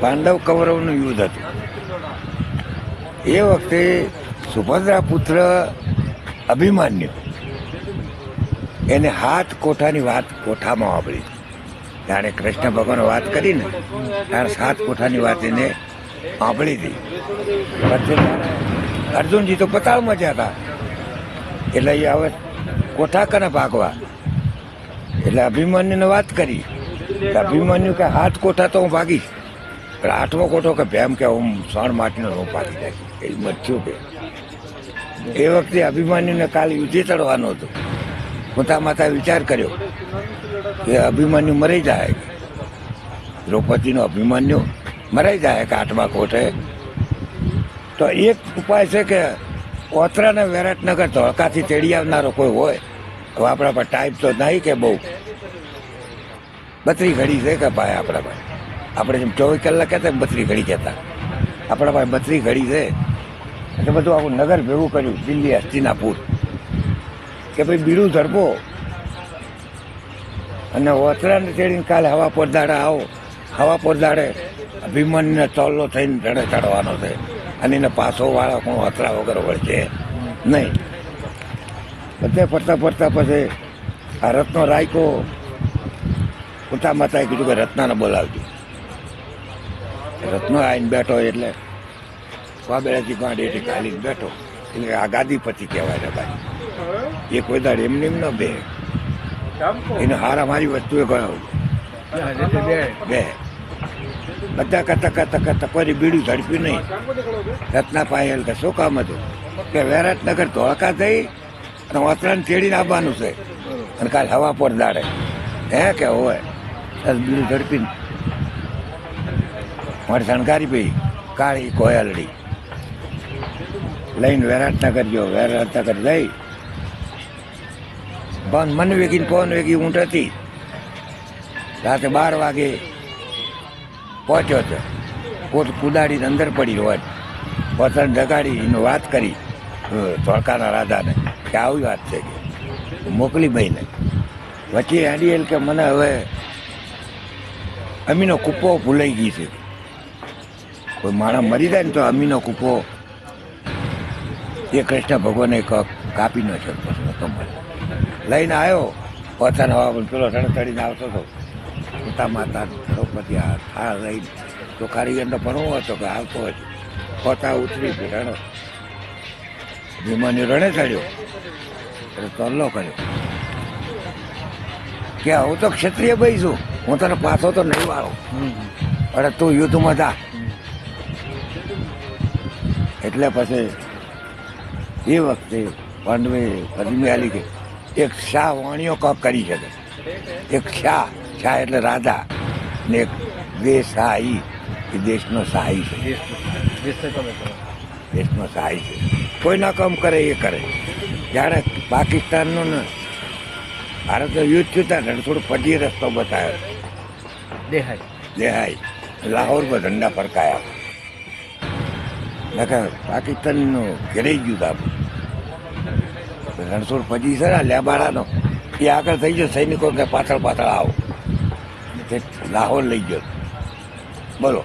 પાંડવ કૌરવનું યુદ્ધ હતું. એ વખતે સુભદ્રા પુત્ર અભિમાન્યુ એને હાથ કોઠાની વાત કોઠામાં વાપરી. જાણે કૃષ્ણ ભગવાન વાત કરી ને ત્યારે સાત કોઠાની વાત એને સાંભળી હતી અર્જુનજી તો પતાળમાં મજા હતા. એટલે એ હવે કોઠા કને ભાગવા. એટલે અભિમન્યુને વાત કરી. એટલે અભિમન્યુ કે હાથ કોઠા તો હું ભાગીશ પણ આઠમો કોઠો કે ભેમ કે હું સણ માટીનો હું ભાગી નાખી. એ મચ્યું કે એ વખતે અભિમન્યુને કાલ યુદ્ધે ચડવાનો હતો. પોતા માતા વિચાર કર્યો કે અભિમન્યુ મરી જાય. દ્રૌપદીનો અભિમન્યુ મરાઈ જાય કે આઠમા કોઠે. તો એક ઉપાય છે કે ઓતરાને વિરાટનગર ધોળકાથી તેડી આવનારો કોઈ હોય. હવે આપણા પર ટાઈપ તો નહીં કે બહુ. બત્રી ઘડી છે કે ભાઈ આપણા પાસે? આપણે જેમ ચોવીસ કલાક કહેતા એમ બત્રી ઘડી કહેતા આપણા પાસે બત્રી ઘડી છે. એટલે બધું આપણું નગર ભેગું કર્યું, દિલ્હી, હસ્તિનાપુર. કે ભાઈ બીડું ધરપો. અને વતરાને ચડીને કાલે હવા પરદાડે આવો. હવા પોરદાડે અભિમાનને ચોલ્લો થઈને રડે ચડવાનો છે. અને એને પાછો વાળા કોણ વતરા વગર વળશે નહીં. બધે ફરતા ફરતા પછી આ રત્નો રાયકો પોતા માતાએ કીધું કે રત્નાને બોલાવજો. રત્નો આવીને બેઠો એટલે સ્વાબેળાથી ગાંડી ખાલી બેઠો. એટલે આ ગાદીપતિ કહેવાય ને ભાઈ. એ કોઈ દાડ એમને એમ ન બે. એને હારા મારી વસ્તુએ ગયો. બે. બધા કરતા કરતા કરતા કોઈ બીડું ઝડપ્યું નહીં. રત્ના પાયલ કે શું કામ હતું? કે વેરાટનગર ધોળકા થઈ અને વસ્ત્રાને તેડીને આવવાનું છે. અને કાલ હવા પર દાડે. હે કે હોય? બીડું ઝડપીને મારી શણગારી ભાઈ કાળી કોયલડી. લઈને વેરાટનગર ગયો વેરાટનગર જઈ પણ મન વેગીને પવન વેગી ઊંટ હતી. રાતે બાર વાગે પહોંચ્યો હતો. કોટ કુદાડીને અંદર પડી હોય. જગાડી, એની વાત કરી. ધોળકાના રાજાને કે આવી વાત છે કે મોકલી ભાઈને વચ્ચે આડીએલ કે મને હવે અમીનો કૂપો ભૂલાઈ ગઈ છે. કોઈ માણસ મરી જાય ને તો અમીનો કૂપો એ કૃષ્ણ ભગવાને કાપી નો છે કમળ લઈને આવ્યો, પોતાનો હવા પેલો રણતડીને આવતો હતો. પોતા માતા દ્રૌપદી આ થાળ લઈને તો કારીગરનો ભણવો હતો કે આવતો હતો પોતા ઉતરી ગયો, રણો. ભીમાની રણે ચડ્યો. એટલે તલ્લો કર્યો. કે હું તો ક્ષત્રિય ભાઈ છું હું તને પાછો તો નહીં વાળો. અરે તું યુદ્ધમાં જા. એટલે પછી એ વખતે પાંડવે પદ્મી આલી કે, એક શાહ વાણીઓ કક કરી શકે. એક શાહ શાહ એટલે રાજા ને એક દેશાહી એ દેશનો શાહી છે. દેશનો શાહી છે. કોઈ ના કામ કરે એ કરે. જાણે પાકિસ્તાનનું ને ભારતનું યુદ્ધ થયું ત્યાં રણછોડ પછી રસ્તો બતાવ્યો. દેહાય. દેહાઈ લાહોરમાં ધંધા ફરકાયા. નકર પાકિસ્તાનનું ઘેરાઈ ગયું આપણું. રણછોડ પછી છે ને લેબાડાનો. એ આગળ થઈ ગયો, સૈનિકો કે પાછળ પાછળ આવો. તે લાહોર લઈ ગયો. બોલો.